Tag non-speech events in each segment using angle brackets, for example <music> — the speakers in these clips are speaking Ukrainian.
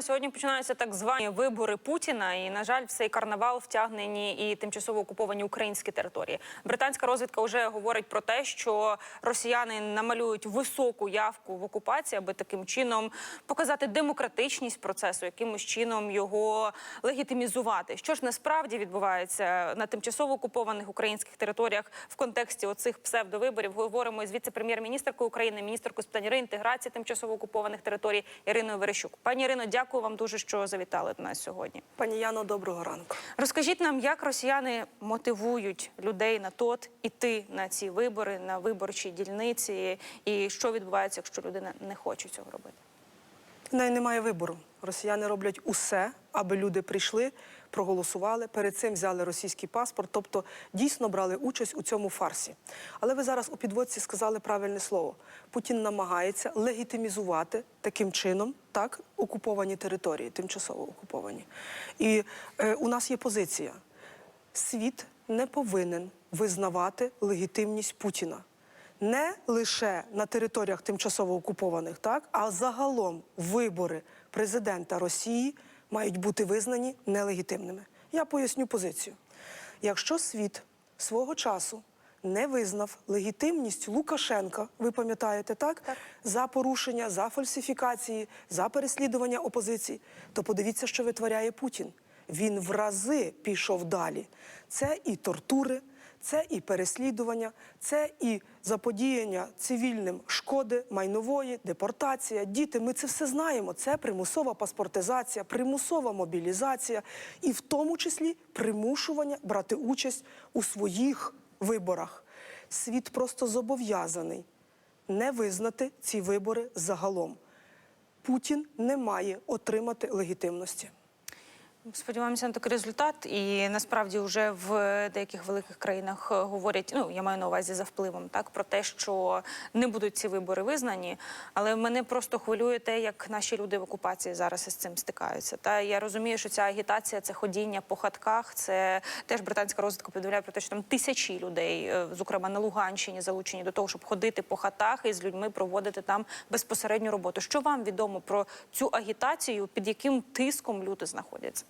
Сьогодні починаються так звані вибори Путіна, і на жаль, в цей карнавал втягнені і тимчасово окуповані українські території. Британська розвідка вже говорить про те, що росіяни намалюють високу явку в окупації, аби таким чином показати демократичність процесу, якимось чином його легітимізувати. Що ж насправді відбувається на тимчасово окупованих українських територіях в контексті оцих псевдовиборів? Говоримо з віце-прем'єр-міністркою України, міністеркою з питань реінтеграції тимчасово окупованих територій Іриною Верещук. Пані Ірино, дякую вам дуже, що завітали до нас сьогодні. Пані Яно, доброго ранку. Розкажіть нам, як росіяни мотивують людей на тот іти на ці вибори, на виборчі дільниці, і що відбувається, якщо людина не хоче цього робити? В неї немає вибору. Росіяни роблять усе, аби люди прийшли, проголосували. Перед цим взяли російський паспорт, тобто дійсно брали участь у цьому фарсі. Але ви зараз у підводці сказали правильне слово. Путін намагається легітимізувати таким чином так окуповані території, тимчасово окуповані. І е, у нас є позиція: світ не повинен визнавати легітимність Путіна. Не лише на територіях тимчасово окупованих, так а загалом вибори президента Росії мають бути визнані нелегітимними. Я поясню позицію. Якщо світ свого часу не визнав легітимність Лукашенка, ви пам'ятаєте так? Так. за порушення, за фальсифікації, за переслідування опозиції, то подивіться, що витворяє Путін. Він в рази пішов далі. Це і тортури, це і переслідування, це і заподіяння цивільним шкоди, майнової, депортація. Діти, ми це все знаємо. Це примусова паспортизація, примусова мобілізація, і в тому числі примушування брати участь у своїх виборах. Світ просто зобов'язаний не визнати ці вибори загалом. Путін не має отримати легітимності. Сподіваємося на такий результат, і насправді вже в деяких великих країнах е, говорять. Ну я маю на увазі за впливом, так про те, що не будуть ці вибори визнані. Але мене просто хвилює те, як наші люди в окупації зараз із цим стикаються. Та я розумію, що ця агітація, це ходіння по хатках. Це теж британська розвідка повідомляє про те, що там тисячі людей, е, зокрема на Луганщині, залучені до того, щоб ходити по хатах і з людьми проводити там безпосередню роботу. Що вам відомо про цю агітацію, під яким тиском люди знаходяться?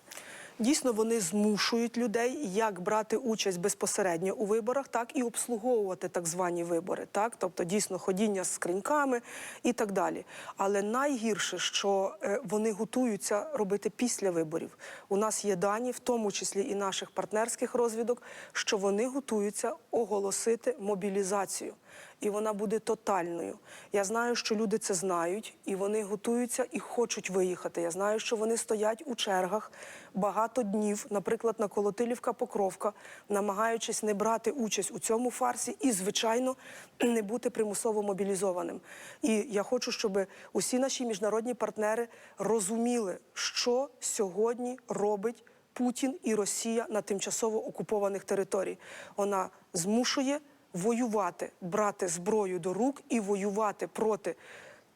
Дійсно, вони змушують людей як брати участь безпосередньо у виборах, так і обслуговувати так звані вибори. Так, тобто дійсно ходіння з скриньками і так далі. Але найгірше, що е, вони готуються робити після виборів. У нас є дані, в тому числі і наших партнерських розвідок, що вони готуються оголосити мобілізацію. І вона буде тотальною. Я знаю, що люди це знають, і вони готуються і хочуть виїхати. Я знаю, що вони стоять у чергах багато днів, наприклад, на Колотилівка Покровка, намагаючись не брати участь у цьому фарсі і, звичайно, <clears throat> не бути примусово мобілізованим. І я хочу, щоб усі наші міжнародні партнери розуміли, що сьогодні робить. Путін і Росія на тимчасово окупованих територіях. Вона змушує воювати, брати зброю до рук і воювати проти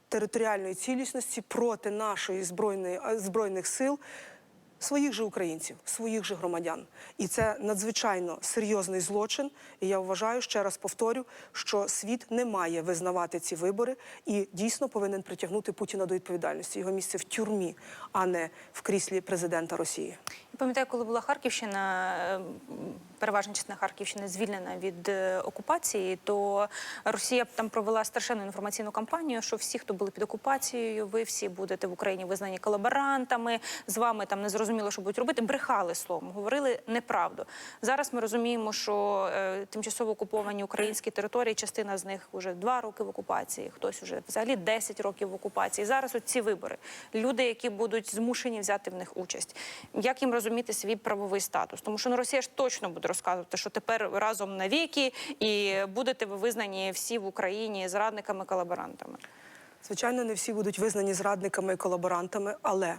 територіальної цілісності, проти нашої збройної збройних сил. Своїх же українців, своїх же громадян, і це надзвичайно серйозний злочин. І я вважаю, ще раз повторю, що світ не має визнавати ці вибори і дійсно повинен притягнути Путіна до відповідальності. Його місце в тюрмі, а не в кріслі президента Росії. Пам'ятаю, коли була Харківщина, переважна частина Харківщини звільнена від е, окупації, то Росія там провела страшенну інформаційну кампанію, що всі, хто були під окупацією, ви всі будете в Україні визнані колаборантами, з вами там не зрозуміло, що будуть робити. Брехали словом, говорили неправду. Зараз ми розуміємо, що е, тимчасово окуповані українські території, частина з них вже два роки в окупації, хтось вже взагалі 10 років в окупації. Зараз от ці вибори. Люди, які будуть змушені взяти в них участь. Як їм розуміти свій правовий статус? Тому що ну, Росія ж точно буде розказувати, що тепер разом навіки і будете ви визнані всі в Україні зрадниками колаборантами. Звичайно, не всі будуть визнані зрадниками і колаборантами, але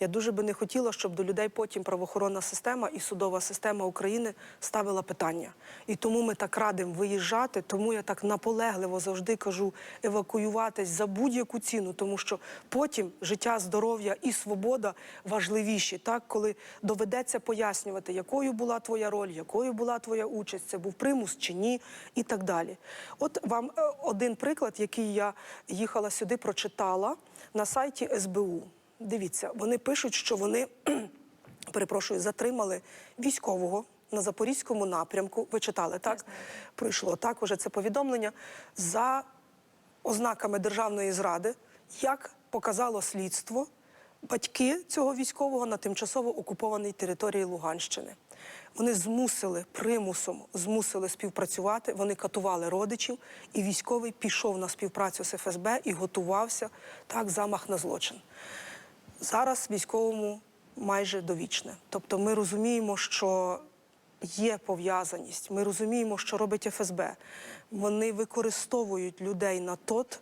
я дуже би не хотіла, щоб до людей потім правоохоронна система і судова система України ставила питання. І тому ми так радимо виїжджати. Тому я так наполегливо завжди кажу евакуюватись за будь-яку ціну, тому що потім життя, здоров'я і свобода важливіші, так коли доведеться пояснювати, якою була твоя роль, якою була твоя участь, це був примус чи ні, і так далі. От вам е, один приклад, який я їхала сюди, прочитала на сайті СБУ. Дивіться, вони пишуть, що вони <clears throat> перепрошую, затримали військового на запорізькому напрямку. Ви читали так? Пройшло так. Уже це повідомлення за ознаками державної зради, як показало слідство. Батьки цього військового на тимчасово окупованій території Луганщини. Вони змусили примусом, змусили співпрацювати. Вони катували родичів, і військовий пішов на співпрацю з ФСБ і готувався так замах на злочин. Зараз військовому майже довічне. Тобто ми розуміємо, що є пов'язаність. Ми розуміємо, що робить ФСБ. Вони використовують людей на тот,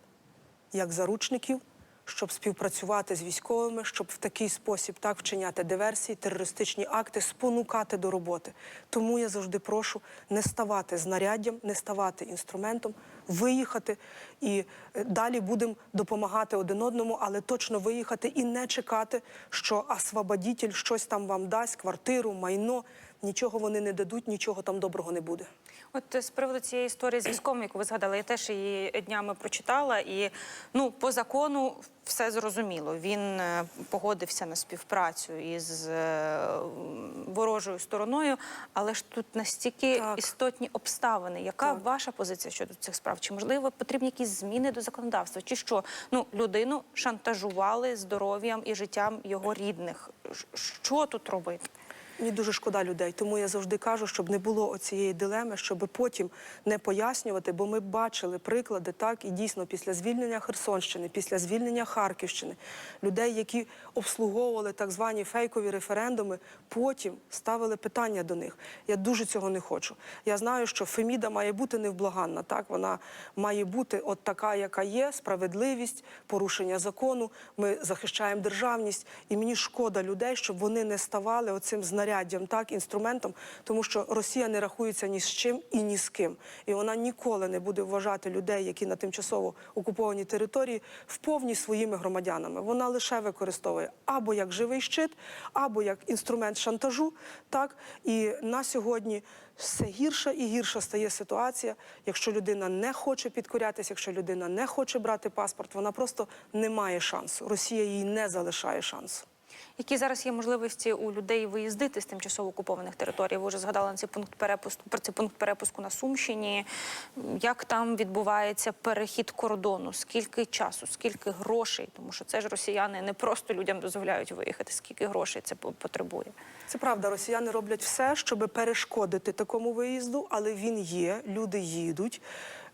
як заручників, щоб співпрацювати з військовими, щоб в такий спосіб так вчиняти диверсії, терористичні акти, спонукати до роботи. Тому я завжди прошу не ставати знаряддям, не ставати інструментом, виїхати і е, далі будемо допомагати один одному, але точно виїхати і не чекати, що освободітель щось там вам дасть, квартиру, майно. Нічого вони не дадуть, нічого там доброго не буде. От е, з приводу цієї історії з військовим, яку ви згадали, я теж її днями прочитала, і ну по закону все зрозуміло. Він е, погодився на співпрацю із е, ворожою стороною, але ж тут настільки Так. істотні обставини. Яка Так. ваша позиція щодо цих справ? Чи можливо потрібні якісь зміни до законодавства? Чи що ну людину шантажували здоров'ям і життям його рідних? Що тут робити? Мені дуже шкода людей, тому я завжди кажу, щоб не було оцієї дилеми, щоб потім не пояснювати, бо ми бачили приклади, так і дійсно після звільнення Херсонщини, після звільнення Харківщини, людей, які обслуговували так звані фейкові референдуми, потім ставили питання до них. Я дуже цього не хочу. Я знаю, що Феміда має бути невблаганна. Так вона має бути от така, яка є, справедливість, порушення закону. Ми захищаємо державність, і мені шкода людей, щоб вони не ставали оцим знаряддям, так інструментом, тому що Росія не рахується ні з чим і ні з ким, і вона ніколи не буде вважати людей, які на тимчасово окупованій території, вповні своїми громадянами. Вона лише використовує або як живий щит, або як інструмент шантажу. Так і на сьогодні все гірша і гірша стає ситуація. Якщо людина не хоче підкорятися, якщо людина не хоче брати паспорт, вона просто не має шансу. Росія їй не залишає шансу. Які зараз є можливості у людей виїздити з тимчасово окупованих територій? Ви вже згадали на цей пункт перепуску про цей пункт перепуску на Сумщині. Як там відбувається перехід кордону? Скільки часу, скільки грошей? Тому що це ж росіяни не просто людям дозволяють виїхати. Скільки грошей це потребує? Це правда, росіяни роблять все, щоб перешкодити такому виїзду, але він є, люди їдуть.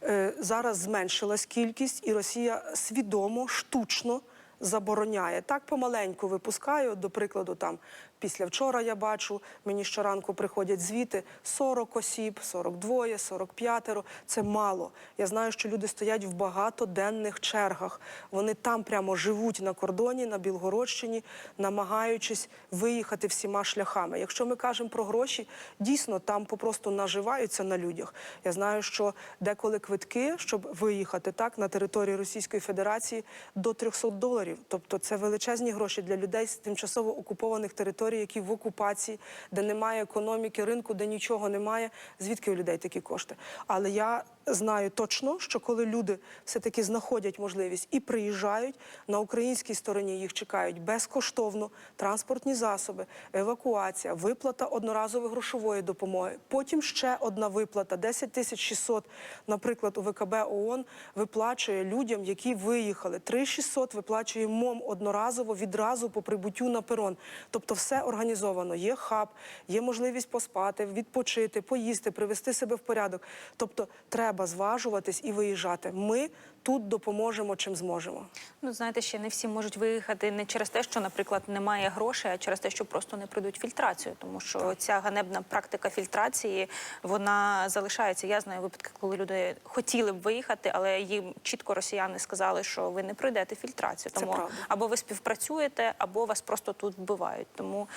Е, Зараз зменшилась кількість, і Росія свідомо, штучно забороняє. Так помаленьку випускаю, До прикладу, там після вчора я бачу, мені щоранку приходять звіти 40 осіб, 42, 45. Це мало. Я знаю, що люди стоять в багатоденних чергах. Вони там прямо живуть на кордоні, на Білгородщині, намагаючись виїхати всіма шляхами. Якщо ми кажемо про гроші, дійсно там попросту наживаються на людях. Я знаю, що деколи квитки, щоб виїхати так на територію Російської Федерації, до 300 доларів. Тобто це величезні гроші для людей з тимчасово окупованих територій, які в окупації, де немає економіки, ринку, де нічого немає. Звідки у людей такі кошти? Але я знаю точно, що коли люди все-таки знаходять можливість і приїжджають на українській стороні, їх чекають безкоштовно транспортні засоби, евакуація, виплата одноразової грошової допомоги. Потім ще одна виплата 10 тисяч 600, наприклад, у ВКБ ООН виплачує людям, які виїхали. 3 600 виплачує МОМ одноразово відразу по прибуттю на перон. Тобто все організовано. Є хаб, є можливість поспати, відпочити, поїсти, привести себе в порядок. Тобто треба зважуватись і виїжджати. Ми тут допоможемо чим зможемо. Ну знаєте, ще не всі можуть виїхати не через те, що, наприклад, немає грошей, а через те, що просто не пройдуть фільтрацію. Тому що ця ганебна практика фільтрації вона залишається. Я знаю випадки, коли люди хотіли б виїхати, але їм чітко росіяни сказали, що ви не пройдете фільтрацію. Тому або ви співпрацюєте, або вас просто тут вбивають. Тому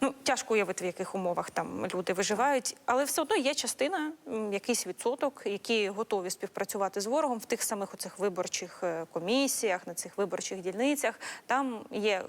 ну тяжко уявити, в яких умовах там люди виживають, але все одно є частина, якийсь відсоток, які готові співпрацювати з ворогом в тих самих оцих виборчих е, комісіях, на цих виборчих дільницях. Там є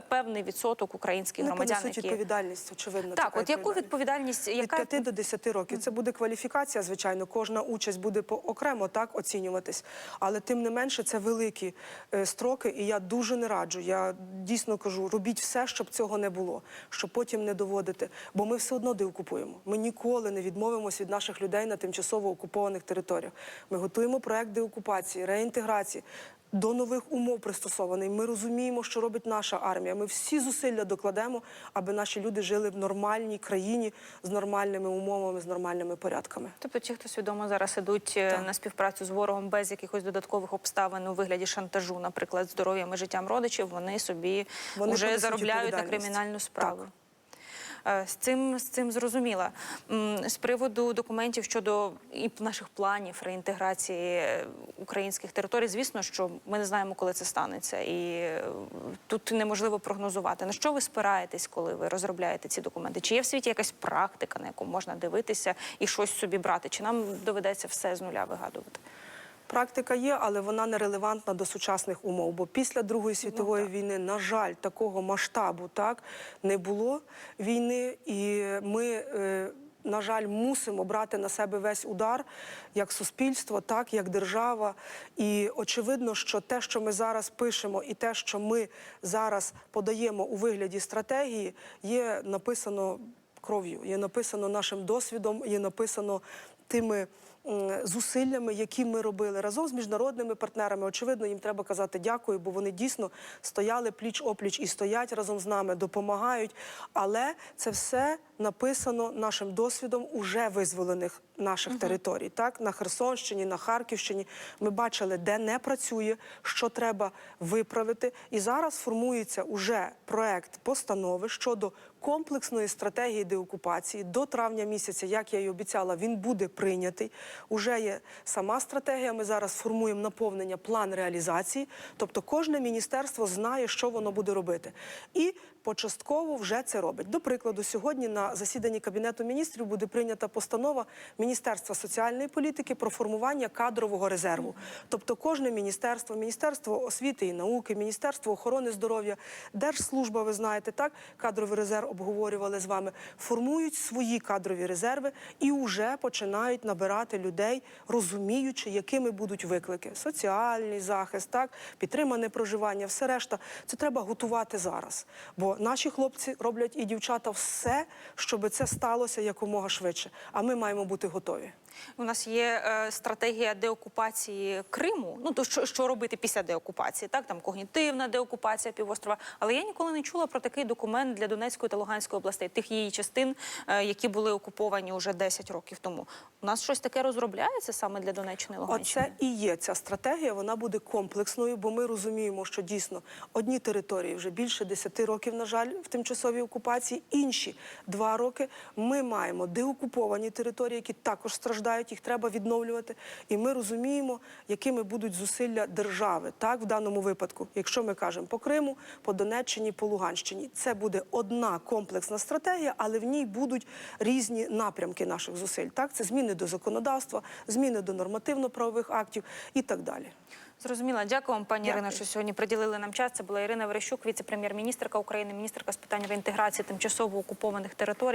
певний відсоток українських Вони громадян, понесуть які відповідальність, очевидно. так, от яку відповідальність, від 5 до 10 років. Це буде кваліфікація, звичайно. Кожна участь буде по окремо так оцінюватись. Але тим не менше, це великі е, строки, і я дуже не раджу. Я дійсно кажу, робіть все, щоб цього не було, щоб потім не доводити. Бо ми все одно деокупуємо. Ми ніколи не відмовимося від наших людей на тимчасово окупованих територіях. Ми готуємо проект деокупації, реінтеграції. До нових умов пристосований. Ми розуміємо, що робить наша армія. Ми всі зусилля докладемо, аби наші люди жили в нормальній країні з нормальними умовами, з нормальними порядками. Тобто ті, хто свідомо зараз ідуть е, Так. на співпрацю з ворогом без якихось додаткових обставин у вигляді шантажу, наприклад, здоров'ям і життям родичів, вони собі Вони вже заробляють на кримінальну справу. Так. Е, З цим з цим зрозуміла. З приводу документів щодо і наших планів реінтеграції е, українських територій, звісно, що ми не знаємо, коли це станеться, і е, тут неможливо прогнозувати. На що ви спираєтесь, коли ви розробляєте ці документи? Чи є в світі якась практика, на яку можна дивитися і щось собі брати? Чи нам доведеться все з нуля вигадувати? Практика є, але вона не релевантна до сучасних умов. Бо після Другої світової так. війни, на жаль, такого масштабу так не було війни, і ми. е, на жаль, мусимо брати на себе весь удар як суспільство, так як держава. І очевидно, що те, що ми зараз пишемо, і те, що ми зараз подаємо у вигляді стратегії, є написано кров'ю, є написано нашим досвідом, є написано тими зусиллями, які ми робили разом з міжнародними партнерами. Очевидно, їм треба казати дякую, бо вони дійсно стояли пліч опліч і стоять разом з нами, допомагають. Але це все написано нашим досвідом уже визволених наших територій. Так на Херсонщині, на Харківщині ми бачили, де не працює, що треба виправити. І зараз формується уже проект постанови щодо комплексної стратегії деокупації до травня місяця, як я і обіцяла, він буде прийнятий. Уже є сама стратегія. Ми зараз формуємо наповнення, план реалізації. Тобто, кожне міністерство знає, що воно буде робити, і почастково вже це робить. До прикладу, сьогодні на засіданні кабінету міністрів буде прийнята постанова Міністерства соціальної політики про формування кадрового резерву. Тобто, кожне міністерство, міністерство освіти і науки, міністерство охорони здоров'я, держслужба, ви знаєте, так кадровий резерв обговорювали з вами, формують свої кадрові резерви і вже починають набирати людей, розуміючи, якими будуть виклики: соціальний захист, так підтримане проживання, все решта. Це треба готувати зараз. Бо наші хлопці роблять і дівчата все, щоб це сталося якомога швидше. А ми маємо бути готові. У нас є е, стратегія деокупації Криму. Ну то що, що робити після деокупації? Так, там когнітивна деокупація півострова. Але я ніколи не чула про такий документ для Донецької та Луганської областей, тих її частин, е, які були окуповані уже 10 років тому. У нас щось таке розробляється саме для Донеччини і Луганщини? Оце і є ця стратегія. Вона буде комплексною, бо ми розуміємо, що дійсно одні території вже більше 10 років, на жаль, в тимчасовій окупації, інші два роки. Ми маємо деокуповані території, які також страждають, їх треба відновлювати. І ми розуміємо, якими будуть зусилля держави, так в даному випадку, якщо ми кажемо по Криму, по Донеччині, по Луганщині, це буде одна комплексна стратегія, але в ній будуть різні напрямки наших зусиль. Так, це зміни до законодавства, зміни до нормативно-правових актів і так далі. Зрозуміла. Дякую вам, пані. Ірино, що сьогодні приділили нам час. Це була Ірина Верещук, віце-прем'єр-міністрка України, міністерка з питань реінтеграції тимчасово окупованих територій.